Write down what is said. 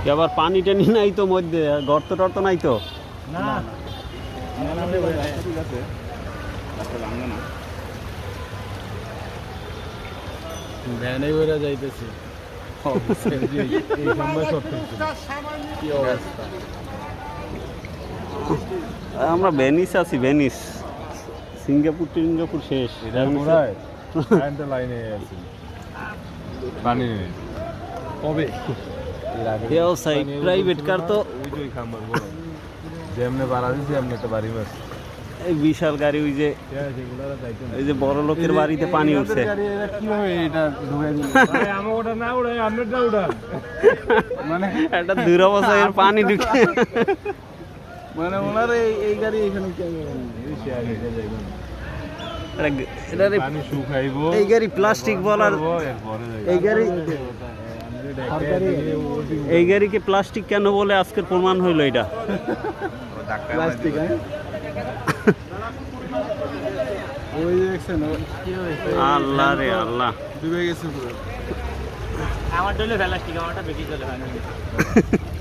কি আবার পানি টানি নাই তো মধ্যে গর্ত টর্ত নাই তো? ভ্যানে যাইতেছি। আমরা ভেনিস আছি ভেনিস। সিঙ্গাপুর টিঙ্গাপুর শেষ। এটা কারেন্টের লাইনে আছি। পানি নেই। কবে? ব্যবসায়ী প্রাইভেট কার তো। ওই যে ওই খাম্বার বড় যেমনে বাড়া দিছি এমনি একটা বাড়ি মাছ এই বিশাল গাড়ি ওই যে ওই যে বড় লোকের বাড়িতে পানি উঠছে। মানে একটা দুরবস্থায় পানি ঢুকে। মানে ওনার এই এই গাড়ি এখানে কেন এটা- এটারে পানি শুকাইবো এই গাড়ি প্লাস্টিক বলার এই গাড়ি এই গাড়িকে প্লাস্টিক কেন বলে আজকের প্রমাণ হইল এটা? প্লাস্টিক ওই যে দেখছেন ও কি হয়েছে? আল্লাহ রে আল্লাহ। ডুবে গেছে আমার ডলে প্লাস্টিক আমারটা বেশি চলে হয় না